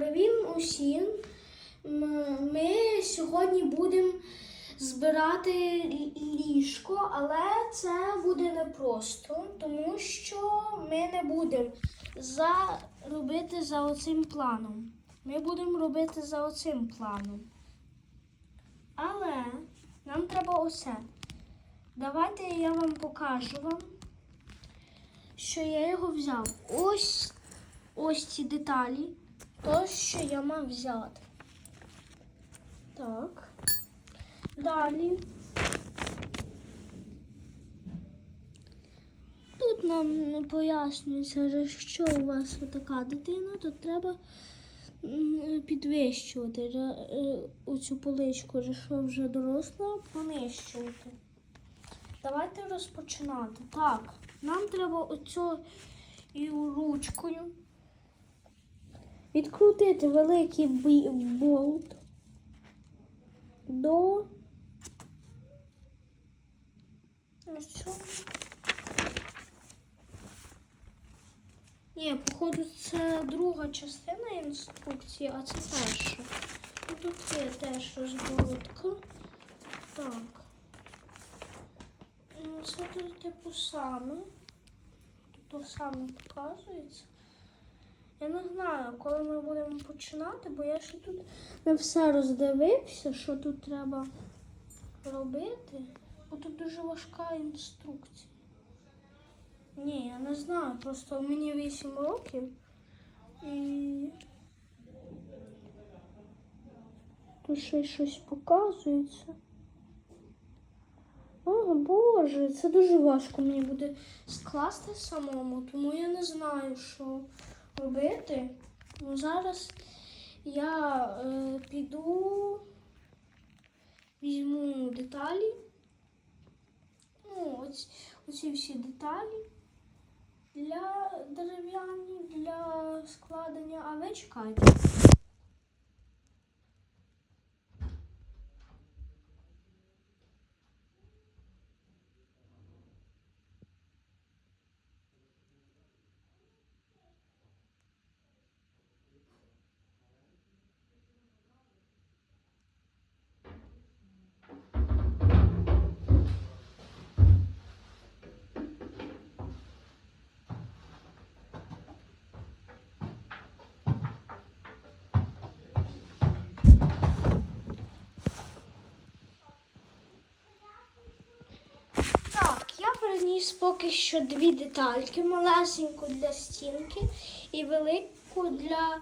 Привіт усім! Ми сьогодні будемо збирати ліжко, але це буде непросто, тому що ми не будемо за... робити за оцим планом. Ми будемо робити за оцим планом. Але нам треба оце. Давайте я вам покажу вам, що я його взяв. Ось ось ці деталі. То, що я мав взяти. Так. Далі. Тут нам пояснюється, що у вас така дитина, то треба підвищувати е, оцю поличку, якщо вже доросла, понищувати. Давайте розпочинати. Так, нам треба оцю ручкою відкрутити великий болт до. Ні, походу, це друга частина інструкції, а це перша. Ну, Тут є теж розборотка. Так. Ну, Це тут типу саме. Тут саме показується. Я не знаю, коли ми будемо починати, бо я ще тут не все роздивився, що тут треба робити. Бо тут дуже важка інструкція. Ні, я не знаю, просто мені 8 років і тут ще щось показується. О, Боже, це дуже важко мені буде скласти самому, тому я не знаю, що робити. Ну, зараз я е, піду, візьму деталі. Ну, оці, оці всі деталі для дерев'яні, для складення, а ви чекайте. Приніс поки що дві детальки. Малесеньку для стінки і велику для.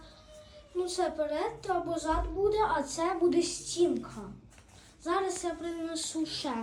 Ну, це перед або зад буде, а це буде стінка. Зараз я принесу ще.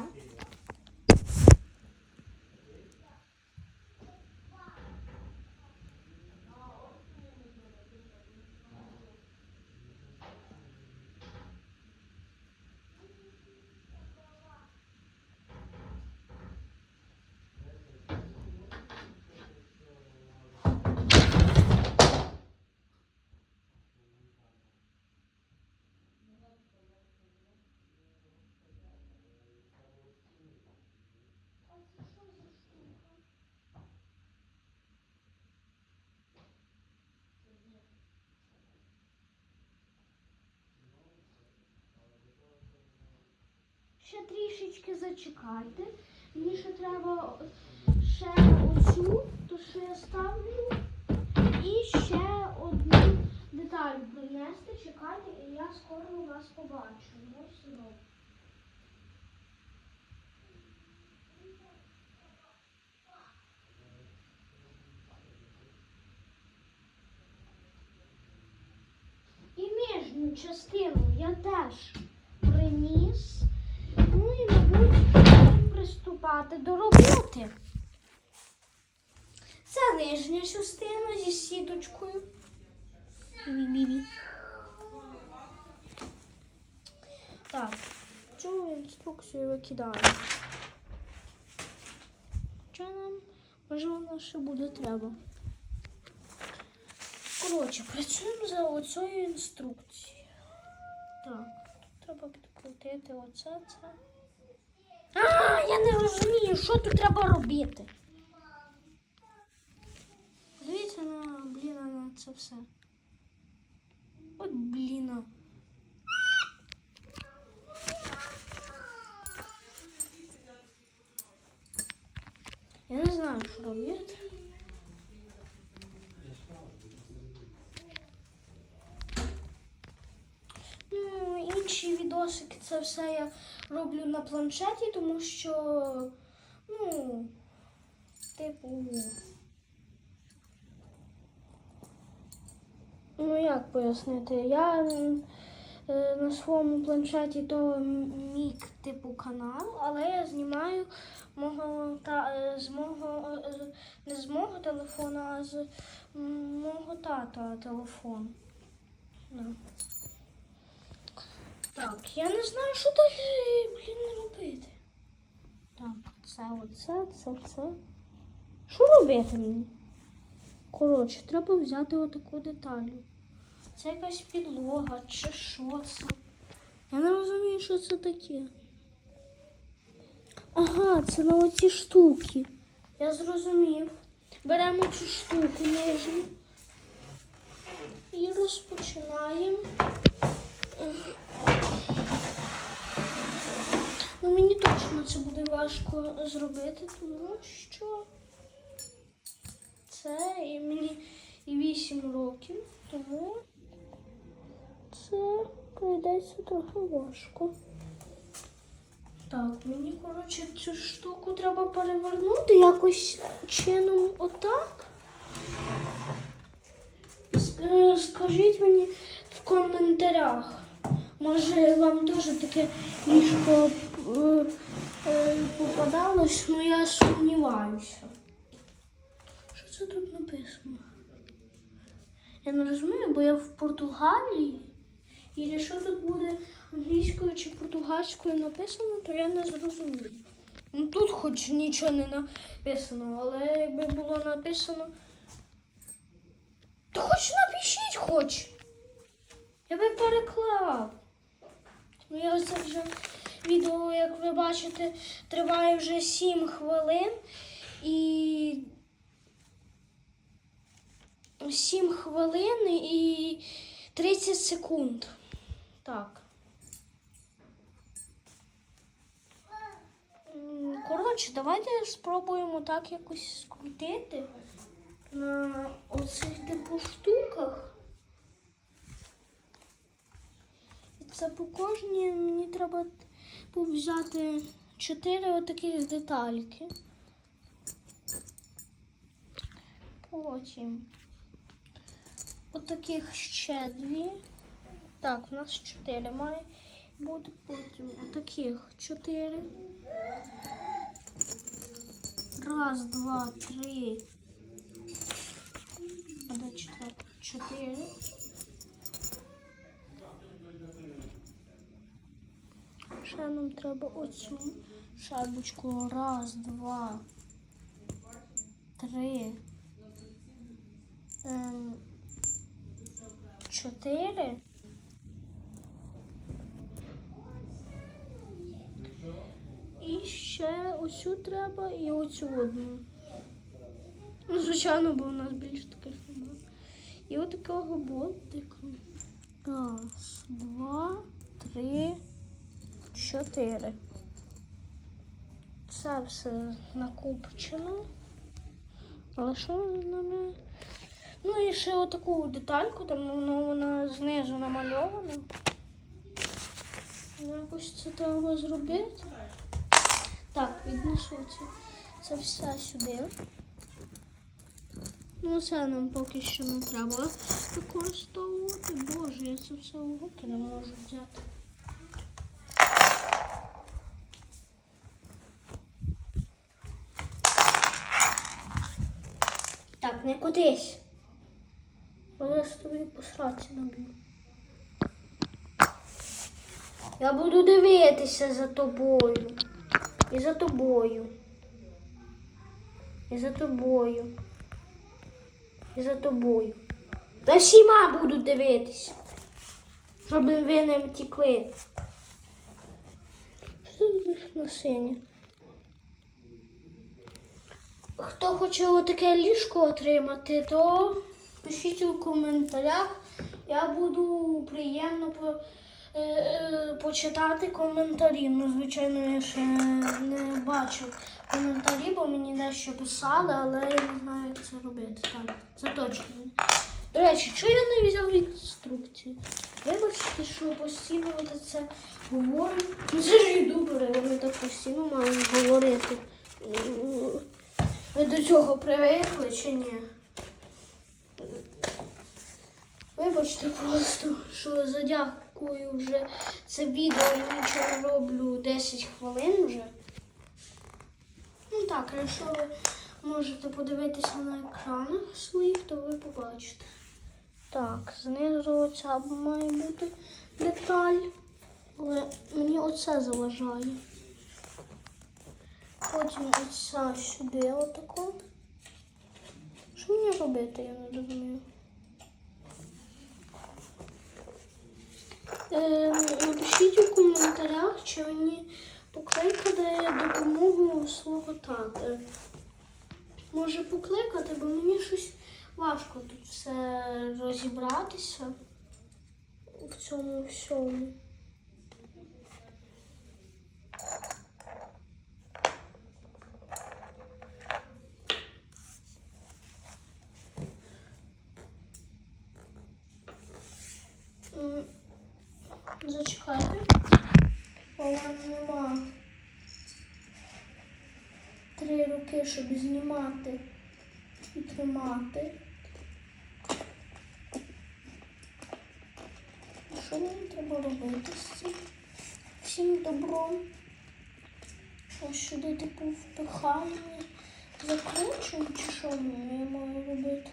Ще трішечки зачекайте. Мені ще треба ще оцю, то що я ставлю. І ще одну деталь принести. Чекайте, і я скоро вас побачу. Ось. І нижню частину я теж приніс. Ну і, мабуть, будемо приступати до роботи. Це нижня частина зі сіточкою. Так, цю інструкцію викидаємо. Що нам, можливо, ще буде треба? Коротше, працюємо за оцею інструкцією. Так, тут треба підкрутити оце це. А, я не розумію, що тут треба робити. Дивіться на бліна на це все. От бліна. Я не знаю, що робити. Інші відосики це все я роблю на планшеті, тому що, ну, типу. Ну, як пояснити? Я е, на своєму планшеті то мій типу канал, але я знімаю мого та е, з мого е, не з мого телефону, а з мого тата телефон. Да. Так, я не знаю, що далі, блін, робити. Так, це оце, це це. Що робити мені? Коротше, треба взяти отаку деталь. Це якась підлога чи що це? Я не розумію, що це таке. Ага, це на оці штуки. Я зрозумів. Беремо цю штуку нижню і розпочинаємо. Ну, мені точно це буде важко зробити, тому що це і мені і 8 років, тому це прийдеться трохи важко. Так, мені, коротше, цю штуку треба перевернути якось чином отак. Скажіть мені в коментарях. Може вам теж таке ліжко е, е, попадалось, ну я сумніваюся. Що це тут написано? Я не розумію, бо я в Португалії. І якщо тут буде англійською чи португальською написано, то я не зрозумію. Ну тут хоч нічого не написано, але якби було написано. То хоч напишіть хоч. Я би переклав. Ну, я це вже відео, як ви бачите, триває вже 7 хвилин і 7 хвилин і 30 секунд. Так. Коротше, давайте спробуємо так якось скрутити на оцих типу штуках. І це по кожній мені треба взяти чотири отаких детальки. Потім отаких ще дві. Так, у нас чотири має бути потім отаких чотири. Раз, два, три. Чотири. Ще нам треба оцю шайбочку. Раз, два, три. Ем, чотири. І ще оцю треба і оцю одну. Ну, звичайно, бо у нас більше таких немає. І от такого ботика. Раз, два, три, чотири. Це все накупчено. Але що нами? Ну і ще отаку детальку, там ну, вона знизу намальована. Ну, Якось це треба зробити. Так, віднесу це, це все сюди. Ну, це нам поки що не треба використовувати. Боже, я це все в руки не можу взяти. Так, не кудись. Бо я з тобі посрати наб'ю. Я буду дивитися за тобою. І за тобою. І за тобою. І за тобою. За всіма буду дивитися. Щоб ви не втекли. Що тут на сині? Хто хоче таке ліжко отримати, то пишіть у коментарях. Я буду приємно по, е, е, почитати коментарі. Ну, звичайно, я ще не бачив коментарі, бо мені дещо писали, але я не знаю, як це робити. Так, це точно. До речі, чого я не взяв інструкції? Вибачте, що постійно це говорю. Це ж ютубери, вони так постійно мають говорити. Ви до цього привикли чи ні? Вибачте просто, що задякую вже це відео я нічого роблю 10 хвилин вже. Ну так, якщо ви можете подивитися на екранах своїх, то ви побачите. Так, знизу оця має бути деталь. Але мені оце заважає. Потім оця сюди отако. Що мені робити, я не розумію. Е, напишіть у коментарях, чи мені покликати допомогу свого тата. Може покликати, бо мені щось важко тут все розібратися в цьому всьому. Зачекайте. Бо нема три руки, щоб знімати і тримати. Що мені треба робити з цим всім добром? Ось сюди типу впихаємо, закручуємо, чи що мені я маю робити?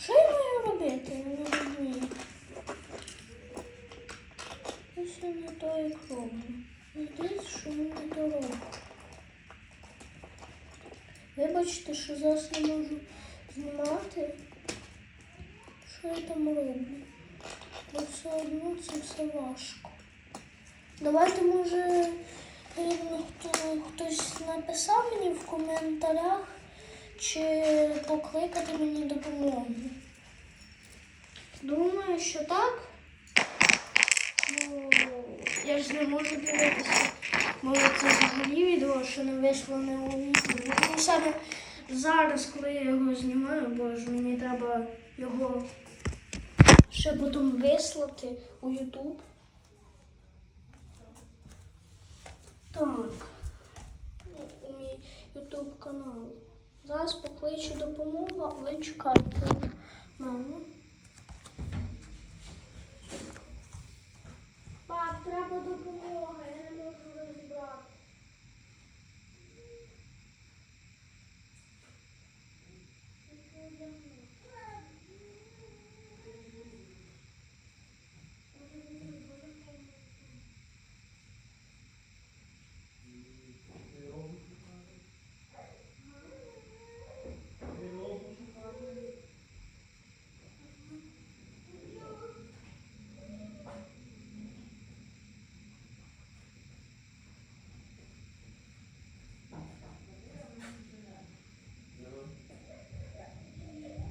Що я маю робити? Я не розумію. Я сьогодні то як роблю. Здається, що мені то роблю. Вибачте, що зараз не можу знімати. Що я там роблю? Бо все одно це все важко. Давайте, може, хто, хтось написав мені в коментарях, чи покликати мені допомогу. Думаю, що так. Ну, я ж не можу дивитися. Може це взагалі відео, що не вийшло не у. Ну, саме зараз, коли я його знімаю, бо ж мені треба його ще потім вислати у YouTube. Так. Мій YouTube канал. Зараз покличу допомогу, ви чекайте мене. Пап, треба допомога, я не можу розібрати.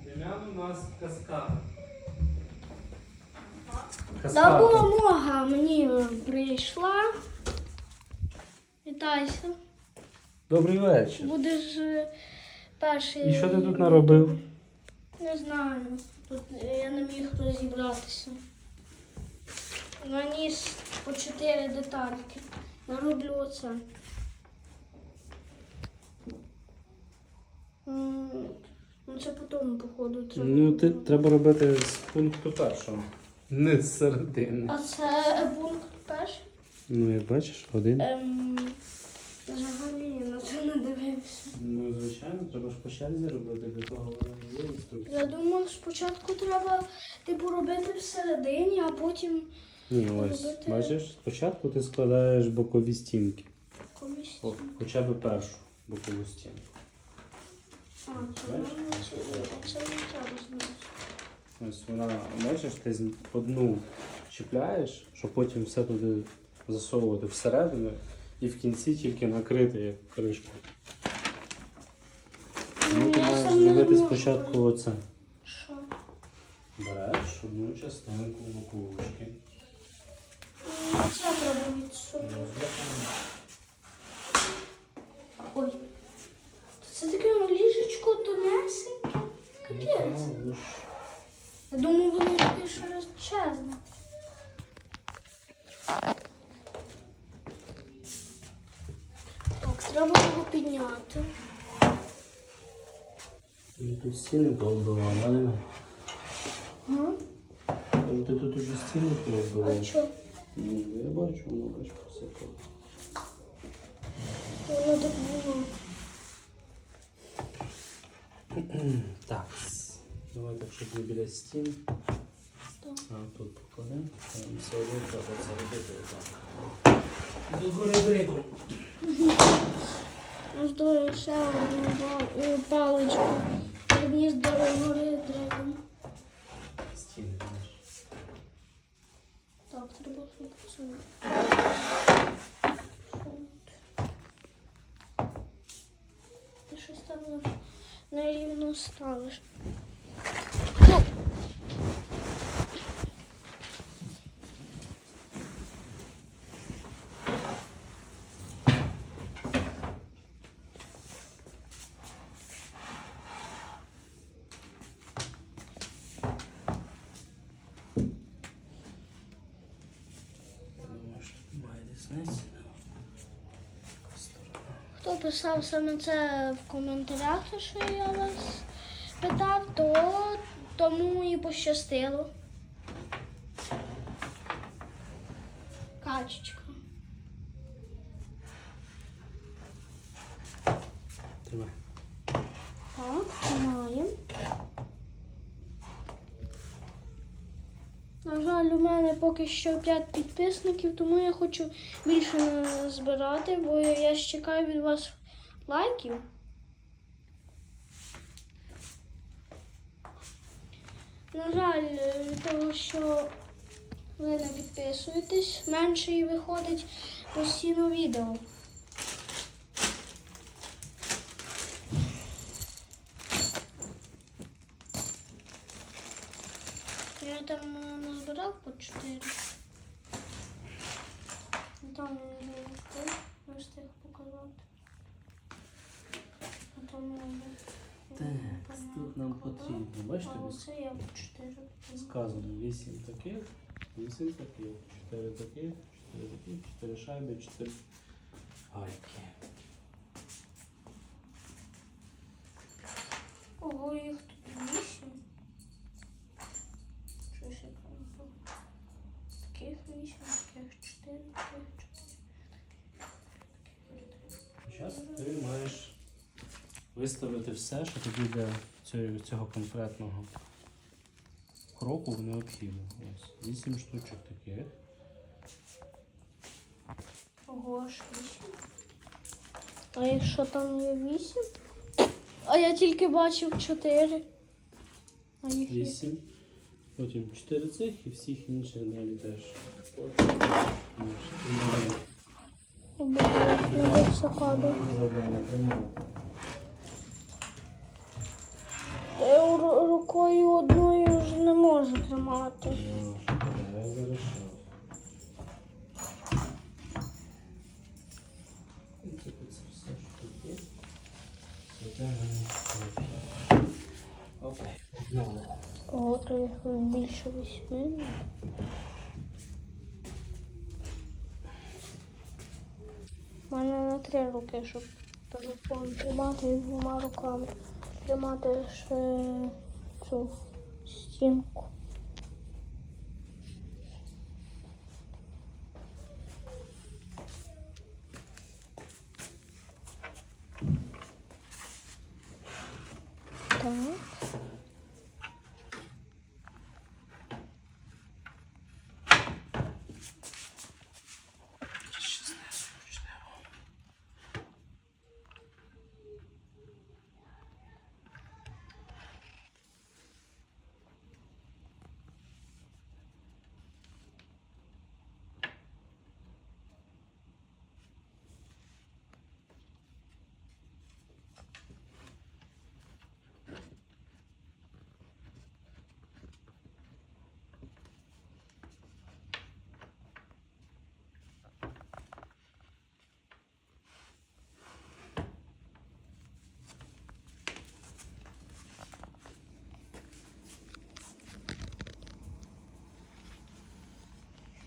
Дем'ян у нас. Каскада. Допомога мені прийшла. Вітайся. Добрий вечір. Будеш е, перший. І що ти тут наробив? Не знаю. Тут я не міг розібратися. Наніс по чотири детальки. Нароблю оце. Ну це потім, походу, треба. Ну, ти треба робити з пункту першого. Не з середини. А це пункт перший? Ну, як бачиш, один. Ем, взагалі на це не дивився. Ну, звичайно, треба ж по черзі робити, для того є інструкція. Я думав, спочатку треба типу робити всередині, а потім Ні, ось, Робити- бачиш, спочатку ти складаєш бокові стінки. комусь. О, Хоча б першу бокову стінку. А, це Бачиш? нормально, це- це не треба знати. Ось вона, бачиш, ти одну чіпляєш, щоб потім все туди засовувати всередину і в кінці тільки накрити як кришку. Ну, ти маєш зробити спочатку оце. Що? Береш одну частинку боковушки. М, Це треба відсунути. Капець. Я думаю, воно більш розчезне. Так, треба його підняти. Тут стіни повбивали. Ну? Ти тут уже стіни повбивали. А що? Ну, я бачу, воно бачу, все Воно так було. Так. Давай так, щоб не біля стін. А тут покладемо. Там все одно треба це робити отак. До гори дригом. Здорово, ще одну е, паличку. Мені здорово гори драгом. Стіни, знаєш. Так, треба щоб посунути. Ти щось там нерівно ставиш. Ну. Думаю, що тут має десь знести. Яка сторона. Хто писав саме це в коментарях, що я вас питав, то тому і пощастило. Качечка. Тримай. Так, тримаємо. На жаль, у мене поки що 5 підписників, тому я хочу більше збирати, бо я ж чекаю від вас лайків. На жаль, від того, що ви не підписуєтесь, менше і виходить постійно відео. Там е, назбирав по 4. Там е, не встиг показати. А там е, Так, тут нам потрібно. Бачите, А оце я по 4. сказано 8 таких, 8 таких, 4 таких, 4 таких, 4 шайби, 4 гайки. Ого, їх тут 8. Щось я там. Таких 8, таких 4, таких 4. Зараз ти маєш виставити все, що тобі для цього, цього конкретного кроку необхідно. Ось 8 штучок таких. Ого, аж 8. А якщо там є 8? А я тільки бачив 4. А їх є. 8. Потім 4 цих і всіх інших далі теж. Не все падає. Я ру- рукою одною вже не можу тримати. Ого, то їх більше 8. У мене на три руки, щоб телефон тримати двома руками. Тримати ще цю стінку. Так.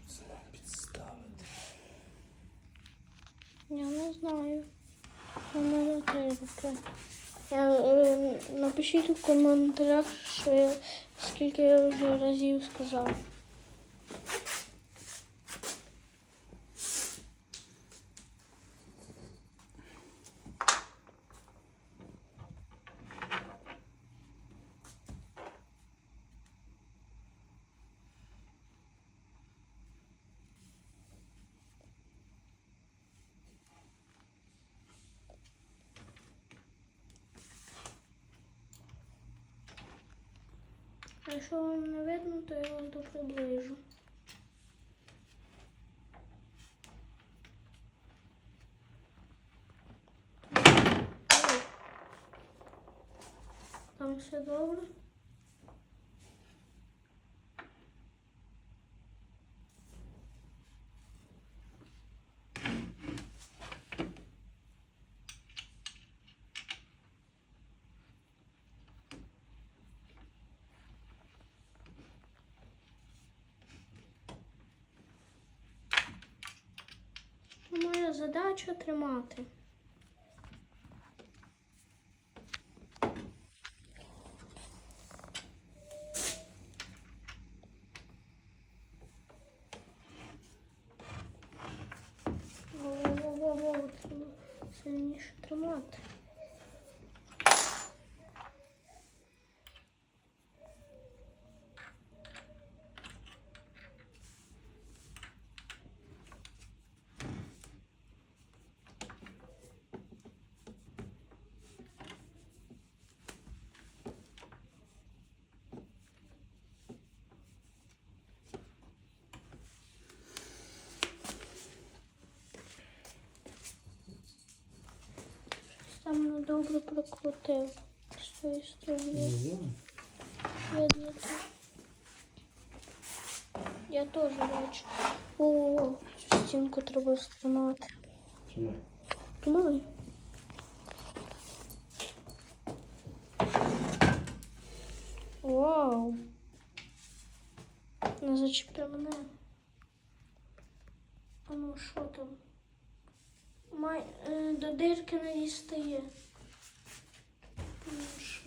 Це не знаю. Я, е, напишіть у коментарях, що я, скільки я вже разів сказав. Якщо вам не видно, то я вам то приближу. Там все добре. Моя задача тримати. Во-во-во-во, треба сильніше тримати. Там недобре прокрутив з цієї сторони. Видно. Я теж бачу. О, цю стінку треба стримати. Чому? Тримай. Вау. Не зачепи мене. А ну що там? Май, е, до дирки не дістає. Що?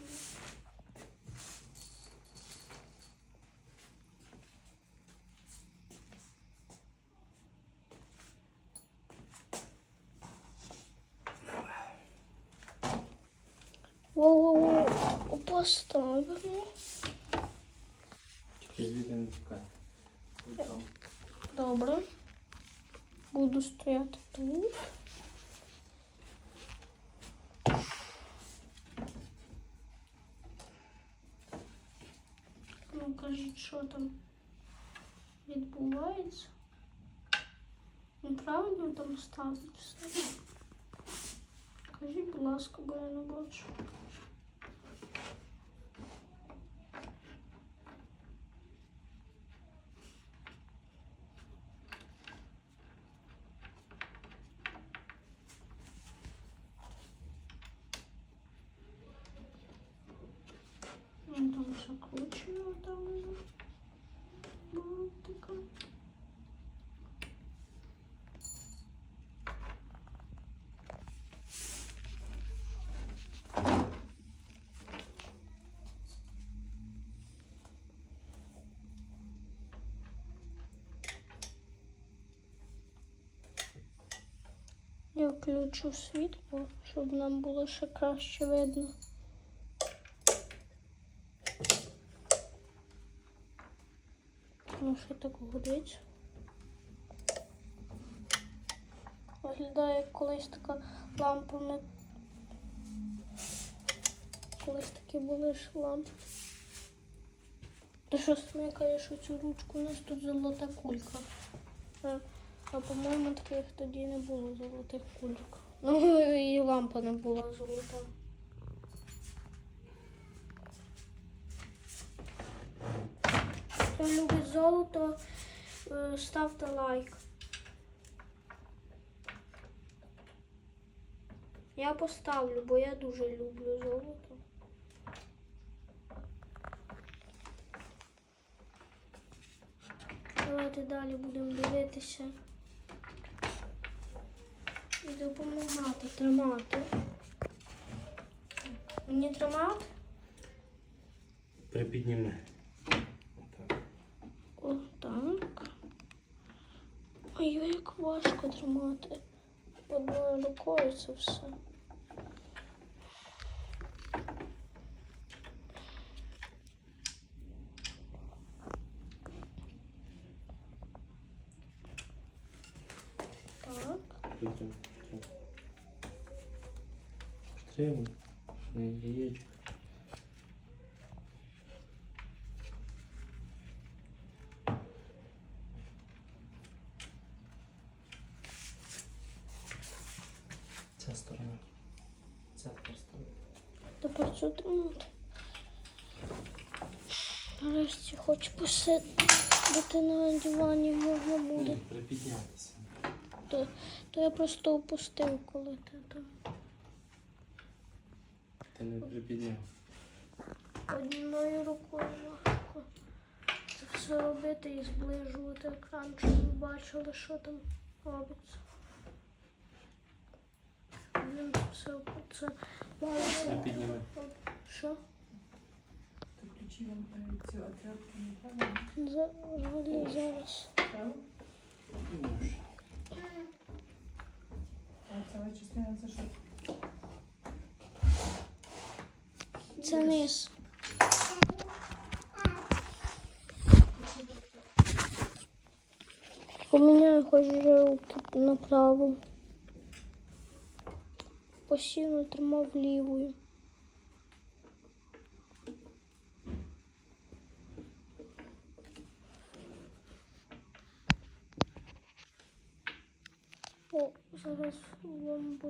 Воу-воу-воу, поставимо. Звідти не. Добре. Буду стояти тут. там відбувається. Ну, правильно там ставить все. Кажіть, будь ласка, бо я не бачу. Ну, там закручено там Включу світло, щоб нам було ще краще видно. Ну, що так годиться? Виглядає як колись така лампа. Ми... Колись такі були ж лампи. Ти що смикаєш оцю ручку? У нас тут золота кулька. А, по-моєму, таких тоді не було золотих кульок. Ну, і лампа не була золота. Хто любить золото, е, ставте лайк. Я поставлю, бо я дуже люблю золото. Давайте далі будемо дивитися. І допомагати тримати. Мені тримати? Припідніми. Отак. Ой, як важко тримати. Одною рукою це все. Так. Потім. так. На яєчко. Ця сторона. Ця сторона. Тепер цю тримати. Нарешті хоч посидіти на дивані можна буде. Припіднятися. То, то я просто опустив, коли ти там. Ти не припідняв. Одною рукою важко це все робити і зближувати екран, щоб ви бачили, що там робиться. Він все це мало. Припідніми. Що? Ти включила е, цю отрядку, неправильно? За- Взагалі зараз. Так? А ця частина це що? Це низ. Поміняю хоч руки направо. Постійно тримав лівою. О, зараз вам буде.